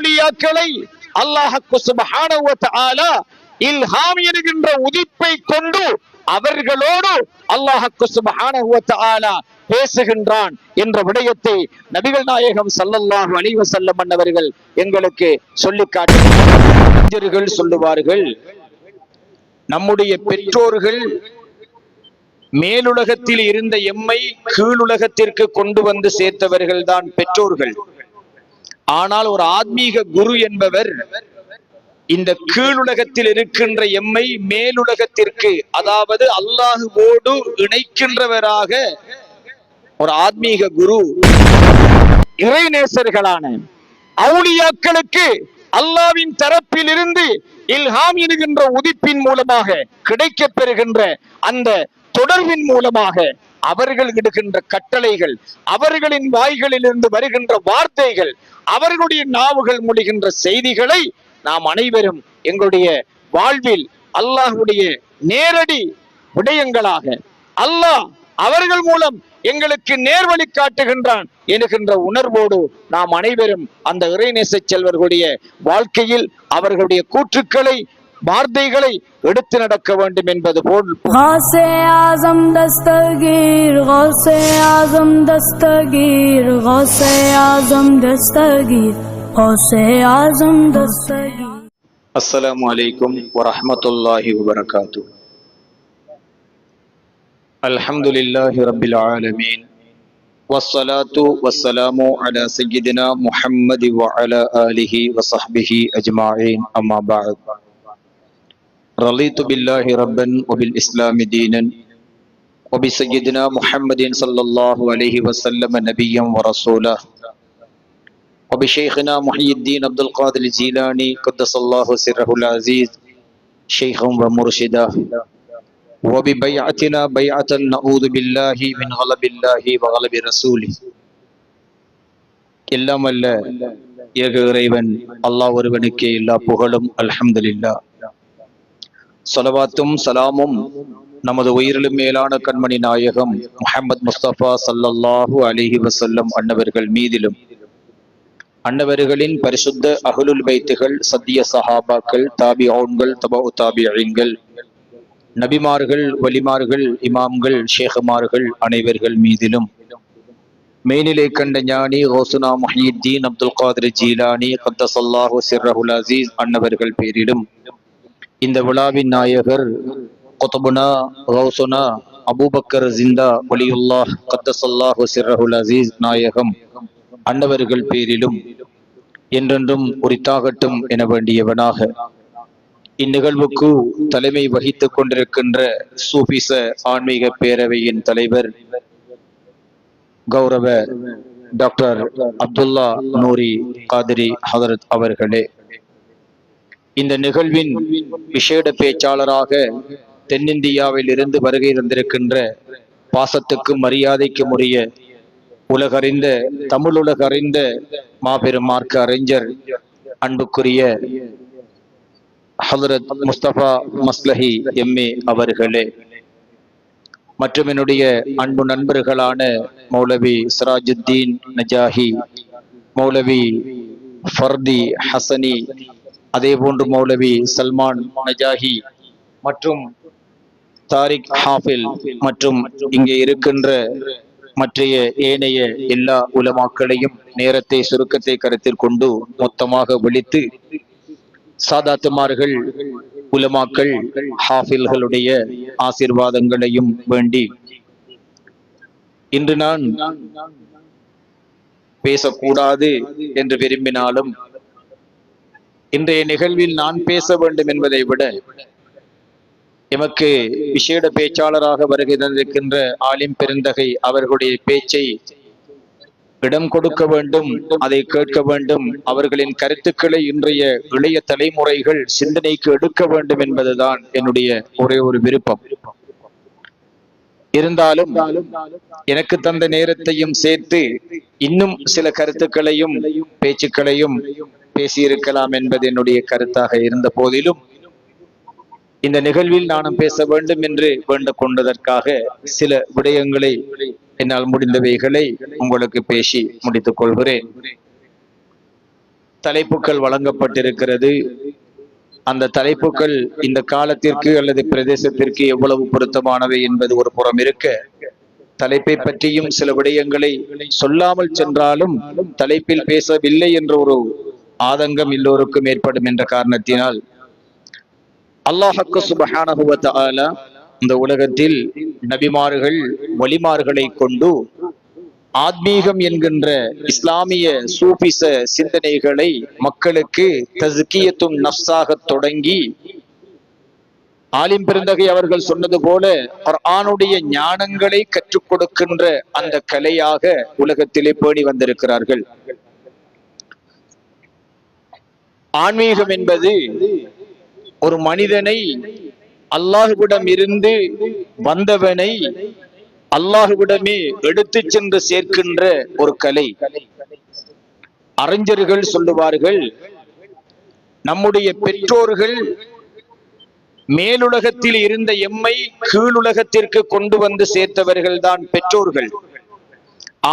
அவுளியாக்களை அல்லாஹு சுப்ஹானஹு இல்ஹாம் என்கின்ற உதிப்பை கொண்டு அவர்களோடு அல்லாஹு சுப்ஹானஹு பேசுகின்றான் என்ற விடயத்தை நபிகள் நாயகம் சல்லல்லாஹு அலிவ செல்லம் அன்னவர்கள் எங்களுக்கு சொல்லி காட்டுகிறார்கள் சொல்லுவார்கள். நம்முடைய பெற்றோர்கள் மேலுலகத்தில் இருந்த எம்மை கீழுலகத்திற்கு கொண்டு வந்து சேர்த்தவர்கள் தான் பெற்றோர்கள். ஆனால் ஒரு ஆத்மீக குரு என்பவர் இந்த கீழுலகத்தில் இருக்கின்ற எம்மை மேலுலகத்திற்கு அதாவது அல்லாஹுவோடு இணைக்கின்றவராக ஒரு ஆத்மீக குரு இறைநேசர்களான அவுளியாக்களுக்கு அல்லாவின் தரப்பில் இருந்து இல்ஹாம் என்கின்ற உதிப்பின் மூலமாக கிடைக்க பெறுகின்ற அந்த தொடர்பின் மூலமாக அவர்கள் இடுகின்ற கட்டளைகள் அவர்களின் வாய்களிலிருந்து வருகின்ற வார்த்தைகள் அவர்களுடைய நாவுகள் முடிகின்ற செய்திகளை நாம் அனைவரும் எங்களுடைய வாழ்வில் அல்லாஹுடைய நேரடி விடயங்களாக அல்லாஹ் அவர்கள் மூலம் எங்களுக்கு நேர்வழி காட்டுகின்றான் என்கின்ற உணர்வோடு நாம் அனைவரும் அந்த இறைநேச செல்வர்களுடைய வாழ்க்கையில் அவர்களுடைய கூற்றுக்களை வார்த்தைகளை എടുത്തു നടക്ക വേണ്ടും என்பது போல் ஆசம் தஸ்தகீர் ஆசம் അസ്സലാമു അലൈക്കും വറഹമത്തല്ലാഹി വബർക്കാത്തു അൽഹംദുലില്ലാഹി റബ്ബിൽ ആലമീൻ. വസ്സലാത്തു വസ്സലാമു അലാ സയ്യിദിനാ മുഹമ്മദി വഅലാ ആലിഹി വസഹ്ബിഹി അജ്മാഈൻ. അമ്മാ ബഅദ്. رضيت بالله ربا وبالإسلام دينا وبسيدنا محمد صلى الله عليه وسلم نبيا ورسولا وبشيخنا محي الدين عبد القادر الجيلاني قدس الله سره العزيز شيخا ومرشدا وببيعتنا بيعة نعوذ بالله من غلب الله وغلب رسوله எல்லாம் அல்ல ஏக இறைவன் அல்லாஹ் ஒருவனுக்கே எல்லா புகழும் அல்ஹம்துலில்லா சலவாத்தும் சலாமும் நமது உயிரிலும் மேலான கண்மணி நாயகம் முஹம்மது முஸ்தபா சல்லல்லாஹு அலிஹி வசல்லம் அன்னவர்கள் மீதிலும். அன்னவர்களின் பரிசுத்த அகலுல் பைத்துகள் சத்திய சஹாபாக்கள் தாபிஊன்கள் தாபி அழிங்கள் நபிமார்கள் வலிமார்கள் இமாம்கள் ஷேகுமார்கள் அனைவர்கள் மீதிலும். மேனிலை கண்ட ஞானி ஹோசுனா முஹீத்தீன் அப்துல் காதிர் ஜீலானி கத்தசல்லாஹு சிர்ரஹுல் அசீஸ் அன்னவர்கள் பேரிலும். இந்த விழாவின் நாயகர் கொத்தபுனா ஹவுசுனா அபூபக்கர் ஜிந்தா ஒலியுல்லா கத்தசல்லா சிர்ரஹுல் அசீஸ் நாயகம் அன்னவர்கள் பேரிலும் என்றென்றும் உரித்தாகட்டும் என வேண்டியவனாக. இந்நிகழ்வுக்கு தலைமை வகித்துக் கொண்டிருக்கின்ற சூபிச ஆன்மீக பேரவையின் தலைவர் கௌரவ டாக்டர் அப்துல்லா நூரி காதிரி ஹதரத் அவர்களே. இந்த நிகழ்வின் விசேட பேச்சாளராக தென்னிந்தியாவில் இருந்து வருகை தந்திருக்கின்ற பாசத்துக்கு மரியாதைக்கும் உரிய உலகறிந்த தமிழுலக அறிந்த மாபெரும் மார்க்க அறிஞர் அன்புக்குரிய ஹதரத் முஸ்தபா மஸ்லஹி எம்ஏ அவர்களே. மற்றும் என்னுடைய அன்பு நண்பர்களான மௌலவி சிராஜுத்தீன் நஜாஹி மௌலவி ஃபர்தி ஹசனி அதே போன்று மௌலவி சல்மான் நஜாஹி மற்றும் தாரிக் ஹாஃபில் மற்றும் இங்கே இருக்கின்ற மற்றைய ஏனைய எல்லா உலமாக்களையும் நேரத்தை சுருக்கத்தை கருத்தில் கொண்டு மொத்தமாக விழித்து சாதாத்துமார்கள் உலமாக்கள் ஹாஃபில்களுடைய ஆசீர்வாதங்களையும் வேண்டி இன்று நான் பேசக்கூடாது என்று விரும்பினாலும் இன்றைய நிகழ்வில் நான் பேச வேண்டும் என்பதை விட எமக்கு விசேட பேச்சாளராக வருகை தந்திருக்கின்ற ஆலிம் பெருந்தகை அவர்களுடைய பேச்சை இடம் கொடுக்க வேண்டும் அதை கேட்க வேண்டும். அவர்களின் கருத்துக்களை இன்றைய இளைய தலைமுறைகள் சிந்தனைக்கு எடுக்க வேண்டும் என்பதுதான் என்னுடைய ஒரே ஒரு விருப்பம். இருந்தாலும் எனக்கு தந்த நேரத்தையும் சேர்த்து இன்னும் சில கருத்துக்களையும் பேச்சுக்களையும் பேசியிருக்கலாம் என்பது என்னுடைய கருத்தாக இருந்த போதிலும் இந்த நிகழ்வில் நானும் பேச வேண்டும் என்று வேண்டு கொண்டதற்காக சில விடயங்களை என்னால் முடிந்தவைகளை உங்களுக்கு பேசி முடித்துக் கொள்கிறேன். தலைப்புகள் வழங்கப்பட்டிருக்கிறது. அந்த தலைப்புகள் இந்த காலத்திற்கு அல்லது பிரதேசத்திற்கு எவ்வளவு பொருத்தமானவை என்பது ஒரு புறம் இருக்க தலைப்பை பற்றியும் சில விடயங்களை சொல்லாமல் சென்றாலும் தலைப்பில் பேசவில்லை என்ற ஒரு ஆதங்கம் எல்லோருக்கும் ஏற்படும் என்ற காரணத்தினால் அல்லாஹக்கு சுபஹானஹு ஆலா இந்த உலகத்தில் நபிமார்கள் வலிமார்களை கொண்டு ஆத்மீகம் என்கின்ற இஸ்லாமிய சூபிச சிந்தனைகளை மக்களுக்கு தஸ்கியத்தும் நஃப்ஸாக தொடங்கி ஆலிம் பெருந்தகை அவர்கள் சொன்னது போல ஆணுடைய ஞானங்களை கற்றுக் கொடுக்கின்ற அந்த கலையாக உலகத்திலே பேணி வந்திருக்கிறார்கள். ஆன்மீகம் என்பது ஒரு மனிதனை அல்லாஹுவிடம் இருந்து வந்தவனை அல்லாஹுவிடமே எடுத்து சென்று சேர்க்கின்ற ஒரு கலை. அறிஞர்கள் சொல்லுவார்கள் நம்முடைய பெற்றோர்கள் மேலுலகத்தில் இருந்த எம்மை கீழுலகத்திற்கு கொண்டு வந்து சேர்த்தவர்கள் தான் பெற்றோர்கள்.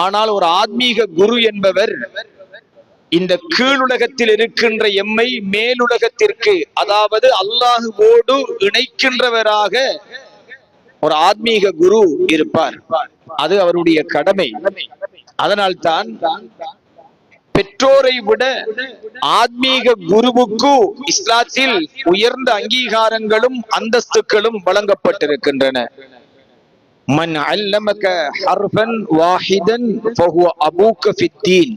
ஆனால் ஒரு ஆத்மீக குரு என்பவர் இந்த கீழுலகத்தில் இருக்கின்ற எம்மை மேலுலகத்திற்கு அதாவது அல்லாஹுவோடு இணைக்கின்றவராக ஒரு ஆத்மீக குரு இருப்பார். அது அவருடைய கடமை. அதனால் தான் பெற்றோரை விட ஆத்மீக குருவுக்கு இஸ்லாத்தில் உயர்ந்த அங்கீகாரங்களும் அந்தஸ்துகளும் வழங்கப்பட்டிருக்கின்றன. மன் அல்லமக ஹர்ஃபன் வாஹிதன் ஃபஹுவ அபூக ஃபித்தீன்.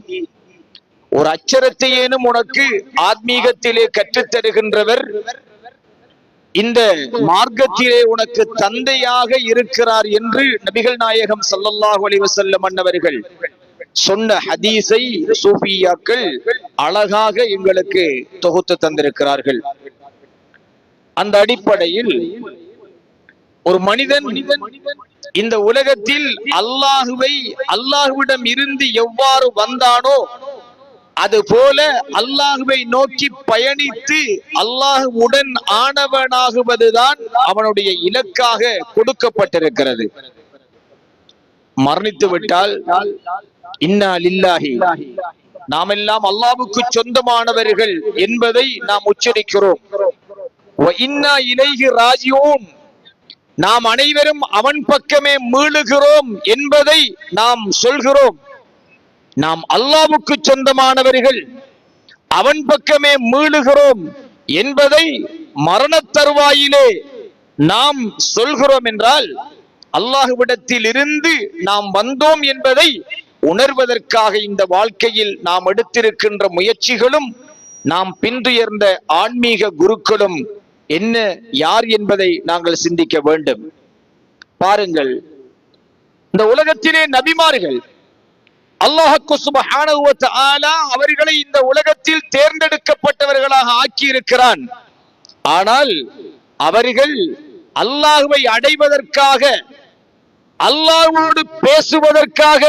ஒரு அச்சரத்தையேனும் உனக்கு ஆத்மீகத்திலே கற்றுத் தருகின்றவர் இந்த மார்க்கத்திலே உனக்கு தந்தையாக இருக்கிறார் என்று நபிகள் நாயகம் சல்லல்லாஹு அலைஹி வஸல்லம் அன்னவர்கள் சொன்ன ஹதீஸை சூஃபியாக்கள் அழகாக எங்களுக்கு தொகுத்து தந்திருக்கிறார்கள். அந்த அடிப்படையில் ஒரு மனிதன் இந்த உலகத்தில் அல்லாஹுவை அல்லாஹுவிடம் இருந்து எவ்வாறு வந்தானோ அது போல அல்லாஹுவை நோக்கி பயணித்து அல்லாஹுவுடன் ஆனவனாகுவதுதான் அவனுடைய இலக்காக கொடுக்கப்பட்டிருக்கிறது. மரணித்து விட்டால் இன்னா லில்லாஹி நாம் எல்லாம் அல்லாவுக்கு சொந்தமானவர்கள் என்பதை நாம் உச்சரிக்கிறோம். வ இன்னா நாம் அனைவரும் அவன் பக்கமே மீளுகிறோம் என்பதை நாம் சொல்கிறோம். நாம் அல்லாவுக்கு சொந்தமானவர்கள். அவன் பக்கமே மீளுகிறோம் என்பதை மரணத் தருவாயிலே நாம் சொல்கிறோம் என்றால் அல்லாஹுவிடத்தில் இருந்து நாம் வந்தோம் என்பதை உணர்வதற்காக இந்த வாழ்க்கையில் நாம் எடுத்திருக்கின்ற முயற்சிகளும் நாம் பின்துயர்ந்த ஆன்மீக குருக்களும் என்ன யார் என்பதை நாங்கள் சிந்திக்க வேண்டும். பாருங்கள். இந்த உலகத்திலே நபிமார்கள் அல்லாஹுக்கு சுபஹானஹு வ அவர்களை இந்த உலகத்தில் தேர்ந்தெடுக்கப்பட்டவர்களாக ஆக்கி இருக்கிறான் ஆனால் அவர்கள் அல்லாஹுவை அடைவதற்காக அல்லாஹ்வோடு பேசுவதற்காக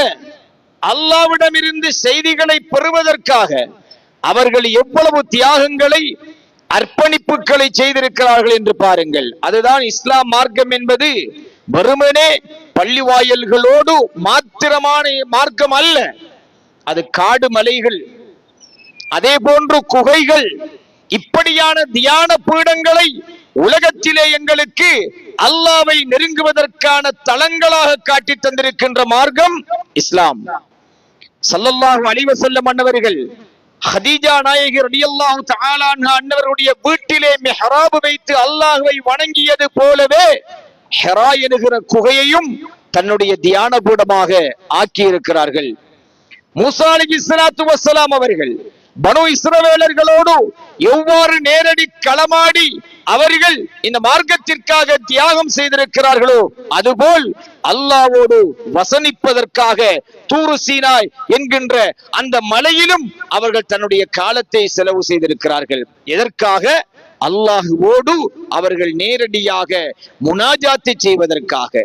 அல்லாஹ்விடமிருந்து செய்திகளை பெறுவதற்காக அவர்கள் எவ்வளவு தியாகங்களை அர்ப்பணிப்புகளை செய்திருக்கிறார்கள் என்று பாருங்கள். அதுதான் இஸ்லாம் மார்க்கம் என்பது. வெறுமனே பள்ளி வாயல்களோடு மாத்திரமான மார்க்கம் அல்ல. அது காடு மலைகள் அதே போன்று குகைகள் இப்படியான தியான பீடங்களை உலகத்திலே எங்களுக்கு அல்லாவை நெருங்குவதற்கான தளங்களாக காட்டி தந்திருக்கின்ற மார்க்கம் இஸ்லாம். சல்லல்லாஹு அலைஹி வஸல்லம் அன்னவர்கள் ஹதீஜா நாயகி ரலியல்லாஹு தஆலா அன்னவருடைய வீட்டிலே மெஹராபு வைத்து அல்லாஹுவை வணங்கியது போலவே ஹெரா என்கிற குகையையும் தன்னுடைய தியான பீடமாக ஆக்கி இருக்கிறார்கள் மூசா அலைஹிஸ்ஸலாத்து அவர்கள் பனு இஸ்ரவேலர்களோடு எவ்வாறு நேரடி களமாடி அவர்கள் இந்த மார்க்கத்திற்காக தியாகம் செய்திருக்கிறார்களோ அதுபோல் அல்லாவோடு வசனிப்பதற்காக தூரு சீனாய் என்கின்ற அந்த மலையிலும் அவர்கள் தன்னுடைய காலத்தை செலவு செய்திருக்கிறார்கள். எதற்காக? அல்லாஹுவோடு அவர்கள் நேரடியாக முனாஜாத்து செய்வதற்காக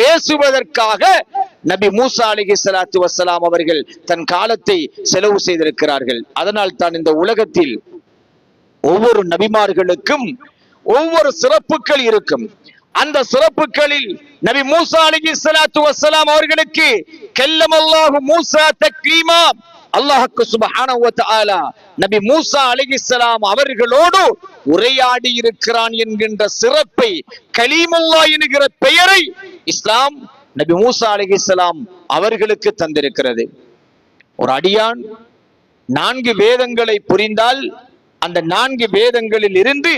பேசுவதற்காக நபி மூசா அலிஹி சலாத்து வசலாம் அவர்கள் தன் காலத்தை செலவு செய்திருக்கிறார்கள். அதனால் தான் இந்த உலகத்தில் ஒவ்வொரு நபிமார்களுக்கும் ஒவ்வொரு சிறப்புகள் இருக்கும். அந்த சிறப்புகளில் நபி மூசா அலி சலாத்து வசலாம் அவர்களுக்கு கல்லமல்லாஹு மூசா தக்ரீமா அல்லாஹுக்கு சுப்ஹானஹு வ நபி மூசா அலிகிஸ்லாம் அவர்களோடு உரையாடி இருக்கிறான் என்கின்ற சிறப்பை கலீமுல்லா என்கிற பெயரை இஸ்லாம் நபி மூசா அலிகிஸ்லாம் அவர்களுக்கு தந்திருக்கிறது. ஒரு அடியான் நான்கு வேதங்களை புரிந்தால் அந்த நான்கு வேதங்களில் இருந்து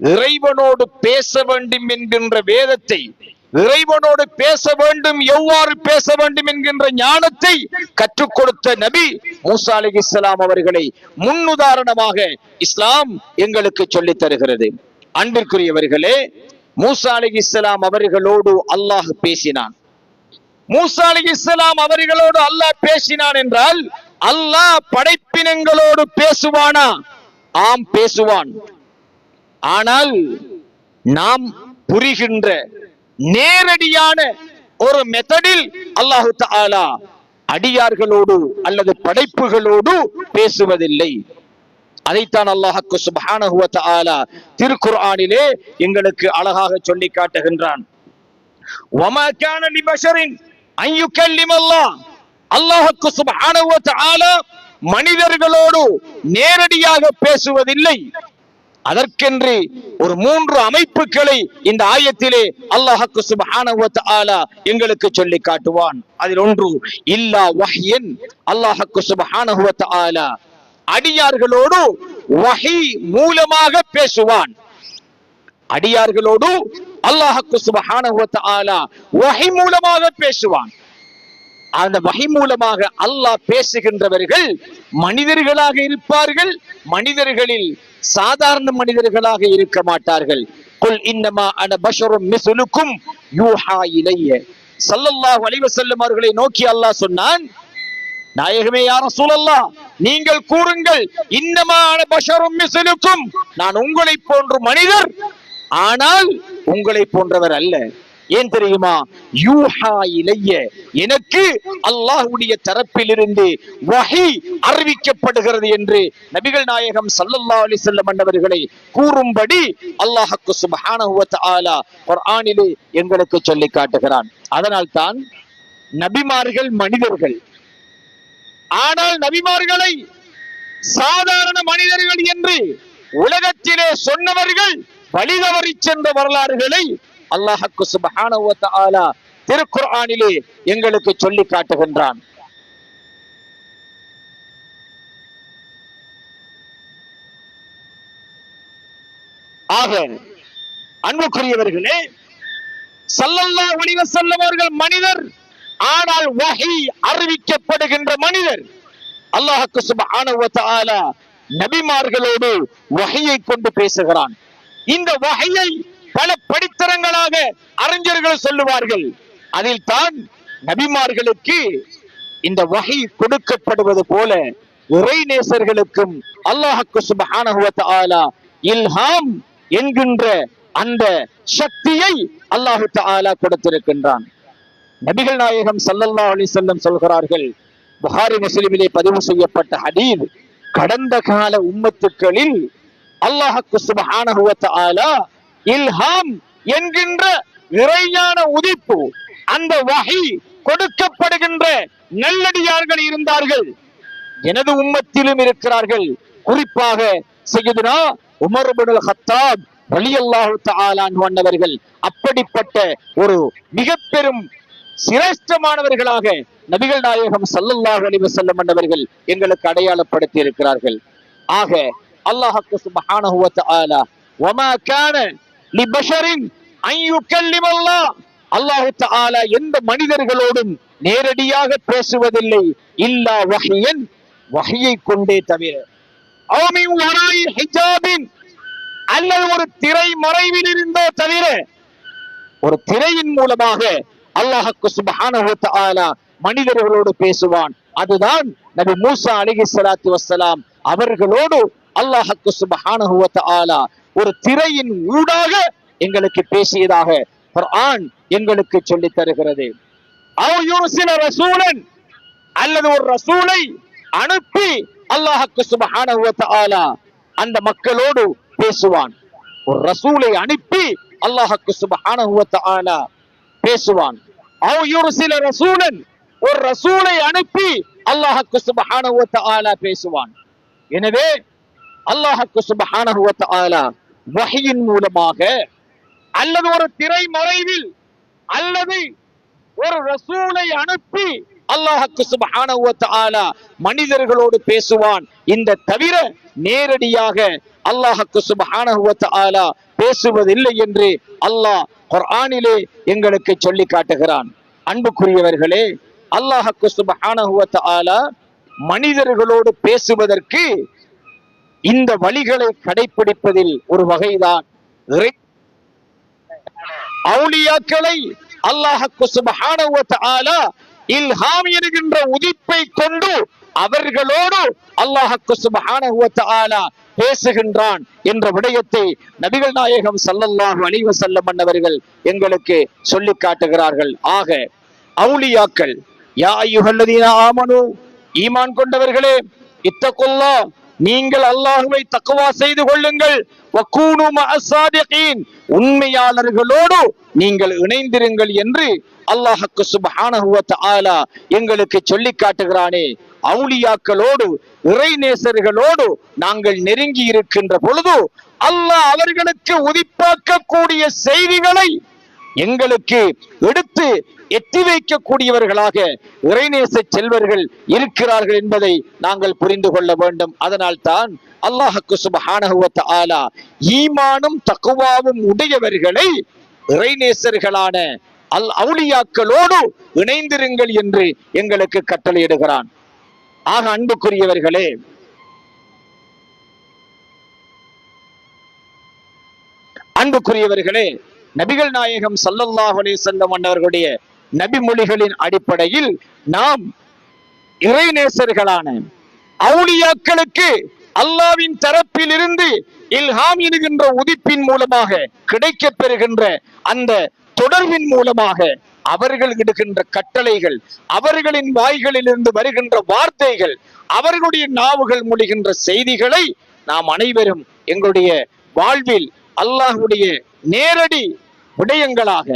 இறைவனோடு பேச வேண்டும் என்கின்ற வேதத்தை இறைவனோடு பேச வேண்டும் எவ்வாறு பேச வேண்டும் என்கின்ற ஞானத்தை கற்றுக் கொடுத்த நபி மூசா அலிஹிஸ்லாம் அவர்களை முன்னுதாரணமாக இஸ்லாம் எங்களுக்கு சொல்லித் தருகிறது. அன்பிற்குரியவர்களே மூசா அலிஹிஸ்லாம் அவர்களோடு அல்லாஹ் பேசினான். மூசா அலிஹிஸ்லாம் அவர்களோடு அல்லாஹ் பேசினான் என்றால் அல்லாஹ் படைப்பினங்களோடு பேசுவானா? ஆம் பேசுவான். ஆனால் நாம் புரிகின்ற நேரடியான ஒரு மெத்தடில் அல்லாஹு தாலா அடியார்களோடு அல்லது படைப்புகளோடு பேசுவதில்லை. அதைத்தான் அல்லாஹக்கு ஆலா தாலா திருக்குர்ஆனிலே எங்களுக்கு அழகாக சொல்லி காட்டுகின்றான். வமாக்கான லிபஷரின் ஐயுக்கல்லிம் அல்லாஹ் அல்லாஹுக்கு சுபானஹுவ தாலா மனிதர்களோடு நேரடியாக பேசுவதில்லை. அதற்கென்று ஒரு மூன்று அமைப்புகளை இந்த ஆயத்திலே அல்லாஹக்கு சுபஹானவத் ஆலா எங்களுக்கு சொல்லி காட்டுவான். அதில் ஒன்று இல்லா வஹ்யன் அல்லாஹக்கு சுபஹானவத் ஆலா அடியார்களோடு வஹி மூலமாக பேசுவான். அடியார்களோடு அல்லாஹக்கு சுபஹானவத் ஆலா வஹி மூலமாக பேசுவான். அந்த வகை மூலமாக அல்லாஹ் பேசுகின்றவர்கள் மனிதர்களாக இருப்பார்கள் மனிதர்களில் சாதாரண மனிதர்களாக இருக்க மாட்டார்கள். குல் இன்னமா அன பஷரும் மிஸ்லுக்கும் யூஹா இலைய. ஸல்லல்லாஹு அலைஹி வஸல்லம் அவர்களை நோக்கி அல்லாஹ் சொன்னான் நாயகமே யார சூழல்லா நீங்கள் கூறுங்கள் இன்னமா அன பஷரும் மிஸ்லுக்கும் நான் உங்களை போன்ற மனிதர் ஆனால் உங்களை போன்றவர் அல்ல. ஏன் தெரியுமா? யூஹா இலைய எனக்கு அல்லாஹுடைய தரப்பிலிருந்து வகை அறிவிக்கப்படுகிறது என்று நபிகள் நாயகம் சல்லல்லா அலி செல்லம் அன்னவர்களை கூறும்படி அல்லாஹ்க்கு சுபஹானஹுவத் ஆலா குர்ஆனிலே எங்களுக்கு சொல்லி காட்டுகிறான். அதனால் தான் நபிமார்கள் மனிதர்கள். ஆனால் நபிமார்களை சாதாரண மனிதர்கள் என்று உலகத்திலே சொன்னவர்கள் வழிதவறி சென்ற வரலாறுகளை அல்லாஹக்கு சுபஹானவத்த ஆலா தஆலா திருக்குர்ஆனிலே எங்களுக்கு சொல்லி காட்டுகின்றான். ஆக அன்புக்குரியவர்களே சல்லல்லா ஒளிவ செல்லவர்கள் மனிதர் ஆனால் வகை அறிவிக்கப்படுகின்ற மனிதர். அல்லாஹ்க்கு சுப்ஹானஹு ஆணவத்த தஆலா நபிமார்களோடு வகையை கொண்டு பேசுகிறான். இந்த வகையை பல படித்தரங்களாக அறிஞர்கள் சொல்லுவார்கள். அதில் தான் நபிமார்களுக்கு இந்த வகை கொடுக்கப்படுவது போல இறை நேசர்களுக்கும் அல்லாஹுக்கு வ இல்ஹாம் என்கின்ற அந்த சக்தியை அல்லாஹு தஆலா கொடுத்திருக்கின்றான். நபிகள் நாயகம் சல்லல்லா அலி செல்லம் சொல்கிறார்கள் புகாரி முஸ்லிமிலே பதிவு செய்யப்பட்ட ஹதீஸ் கடந்த கால உம்மத்துக்களில் அல்லாஹுக்கு சுப்ஹானஹு ஆலா இல்ஹாம் என்கின்ற இறைஞான உதிப்பு அந்த வகை கொடுக்கப்படுகின்ற நல்லடியார்கள் இருந்தார்கள். எனது உம்மத்திலும் இருக்கிறார்கள். குறிப்பாக செய்யுதுனா உமர் இப்னுல் ஹத்தாப் ரலியல்லாஹு தஆலா அன்ஹு அப்படிப்பட்ட ஒரு மிக பெரும் சிரேஷ்டமானவர்களாக நபிகள் நாயகம் ஸல்லல்லாஹு அலைஹி வஸல்லம் அன்னவர்கள் எங்களுக்கு அடையாளப்படுத்தி இருக்கிறார்கள். ஆக அல்லாஹ் சுப்ஹானஹு வ தஆலா வமா கான அல்லாஹு தாலா எந்த மனிதர்களோடும் நேரடியாக பேசுவதில்லை. இல்லா வகையன் வகையை கொண்டே தவிர. அல்லது ஒரு திரை மறைவில் இருந்தோ தவிர. ஒரு திரையின் மூலமாக அல்லாஹுக்கு சுபஹான மனிதர்களோடு பேசுவான். அதுதான் நபி மூசா சலாத்தி வசலாம் அவர்களோடு அல்லாஹுக்கு சுப்ஹானஹு ஆலா ஒரு திரையின் ஊடாக எங்களுக்கு பேசியதாக ஆண் எங்களுக்கு சொல்லித் தருகிறது. ரசூலன் அல்லது ஒரு ரசூலை அனுப்பி அல்லாஹுக்கு சுபஹான அந்த மக்களோடு பேசுவான். ஒரு ரசூலை அனுப்பி அல்லாஹுக்கு சுபஹான பேசுவான். அவ் ரசூலன் ஒரு ரசூலை அனுப்பி அல்லாஹுக்கு சுபஹான பேசுவான். எனவே அல்லாஹுக்கு சுபஹான வகையின் மூலமாக அல்லது ஒரு திரைமறைவில் அல்லது ஒரு ரசூலை அனுப்பி அல்லாஹுக்கு சுப்ஹானஹு மனிதர்களோடு பேசுவான். இந்த தவிர நேரடியாக அல்லாஹுக்கு சுப்ஹானஹு பேசுவதில்லை என்று அல்லாஹ் குர்ஆனிலே எங்களுக்கு சொல்லி காட்டுகிறான். அன்புக்குரியவர்களே அல்லாஹுக்கு சுப்ஹானஹு மனிதர்களோடு பேசுவதற்கு இந்த வழிகளை கடைபிடிப்பதில் ஒரு வகைதான் அவுளியாக்களை அவுலியாக்களை இல்ஹாம் என்கின்ற உதிப்பை கொண்டு அவர்களோடு அல்லாஹ்க்கு சுபஹான பேசுகின்றான் என்ற விடயத்தை நபிகள் நாயகம் சல்லல்லாஹு அலைஹி செல்லம் அன்னவர்கள் எங்களுக்கு சொல்லி காட்டுகிறார்கள். ஆக அவுளியாக்கள் யா அய்யுஹல்லதீன ஆமனு ஈமான் கொண்டவர்களே இத்தகுல்லா நீங்கள் அல்லாஹுவை தக்குவா செய்து கொள்ளுங்கள். உண்மையாளர்களோடு நீங்கள் இணைந்திருங்கள் என்று அல்லாஹக்கு சுப்ஹானஹு ஆலா எங்களுக்கு சொல்லி காட்டுகிறானே. அவுளியாக்களோடு இறைநேசர்களோடு நாங்கள் நெருங்கி இருக்கின்ற பொழுது அல்லாஹ் அவர்களுக்கு உதிப்பாக்கக்கூடிய செய்திகளை எங்களுக்கு எடுத்து எட்டி வைக்கக்கூடியவர்களாக இறைநேச செல்வர்கள் இருக்கிறார்கள் என்பதை நாங்கள் புரிந்து கொள்ள வேண்டும். அதனால் தான் அல்லாஹுக்கு சுபஹானஹு ஆலா ஈமானும் தக்குவாவும் உடையவர்களை இறைநேசர்களான அல் அவுளியாக்களோடு இணைந்திருங்கள் என்று எங்களுக்கு கட்டளையிடுகிறான். ஆக அன்புக்குரியவர்களே அன்புக்குரியவர்களே நபிகள் நாயகம் சல்லல்லாஹ் அலைஹி செல்லம் அன்னவர்களுடைய நபிமொழிகளின் அடிப்படையில் நாம் இறைநேசர்களான அவுளியாக்களுக்கு அல்லாவின் தரப்பில் இருந்து இல்ஹாம் என்கின்ற உதிப்பின் மூலமாக கிடைக்கப் பெறுகின்ற அந்த தொடர்பின் மூலமாக அவர்கள் இடுகின்ற கட்டளைகள் அவர்களின் வாய்களிலிருந்து வருகின்ற வார்த்தைகள் அவர்களுடைய நாவுகள் மொழிகின்ற செய்திகளை நாம் அனைவரும் எங்களுடைய வாழ்வில் அல்லாஹுடைய நேரடி விடயங்களாக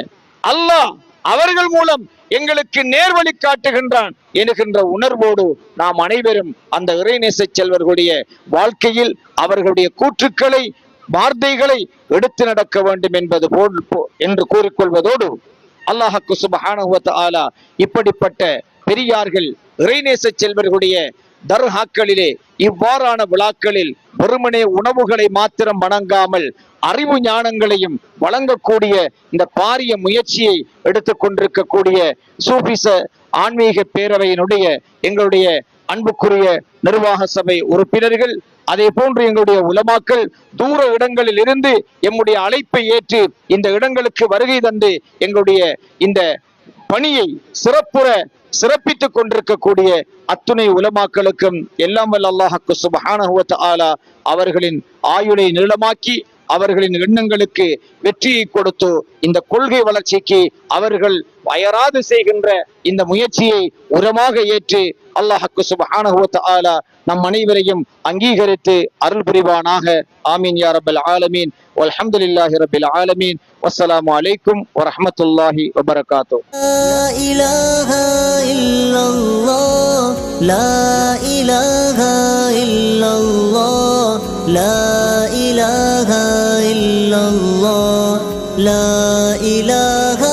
அல்லாஹ் அவர்கள் மூலம் எங்களுக்கு நேர்வழி காட்டுகின்றான் என்கின்ற உணர்வோடு நாம் அனைவரும் அந்த இறைநேச செல்வர்களுடைய வாழ்க்கையில் அவர்களுடைய கூற்றுக்களை வார்த்தைகளை எடுத்து நடக்க வேண்டும் என்பது போல் போ- என்று கூறிக்கொள்வதோடு அல்லாஹக்கு சுபஹானுவத் ஆலா இப்படிப்பட்ட பெரியார்கள் இறைநேச செல்வர்களுடைய தர்ஹாக்களிலே இவ்வாறான விழாக்களில் வெறுமனே உணவுகளை மாத்திரம் வணங்காமல் அறிவு ஞானங்களையும் வழங்கக்கூடிய இந்த பாரிய முயற்சியை எடுத்துக்கொண்டிருக்கக்கூடிய சூபிச ஆன்மீக பேரவையினுடைய எங்களுடைய அன்புக்குரிய நிர்வாக சபை உறுப்பினர்கள் அதே போன்று எங்களுடைய உலமாக்கள் தூர இடங்களில் இருந்து எம்முடைய அழைப்பை ஏற்று இந்த இடங்களுக்கு வருகை தந்து எங்களுடைய இந்த பணியை சிறப்புற சிறப்பித்துக் கொண்டிருக்கக்கூடிய அத்துணை உலமாக்களுக்கும் எல்லாம் வல்ல அல்லாஹக்கு சுபஹானஹுவத் ஆலா அவர்களின் ஆயுளை நீளமாக்கி அவர்களின் எண்ணங்களுக்கு வெற்றியை கொடுத்து இந்த கொள்கை வளர்ச்சிக்கு அவர்கள் அயராது செய்கின்ற இந்த முயற்சியை உரமாக ஏற்று அல்லாஹ்க்கு சுப்ஹானஹு வ தஆலா நம் அனைவரையும் அங்கீகரித்து அருள் புரிவானாக ஆமீன் யா ரப்பல் ஆலமீன் வல்ஹம்துலில்லாஹி ரப்பில் ஆலமீன் வஸ்ஸலாமு அலைக்கும் வரஹ்மத்துல்லாஹி வபரகாத்துஹு لا إله إلا الله لا إله إلا الله لا إله إلا الله لا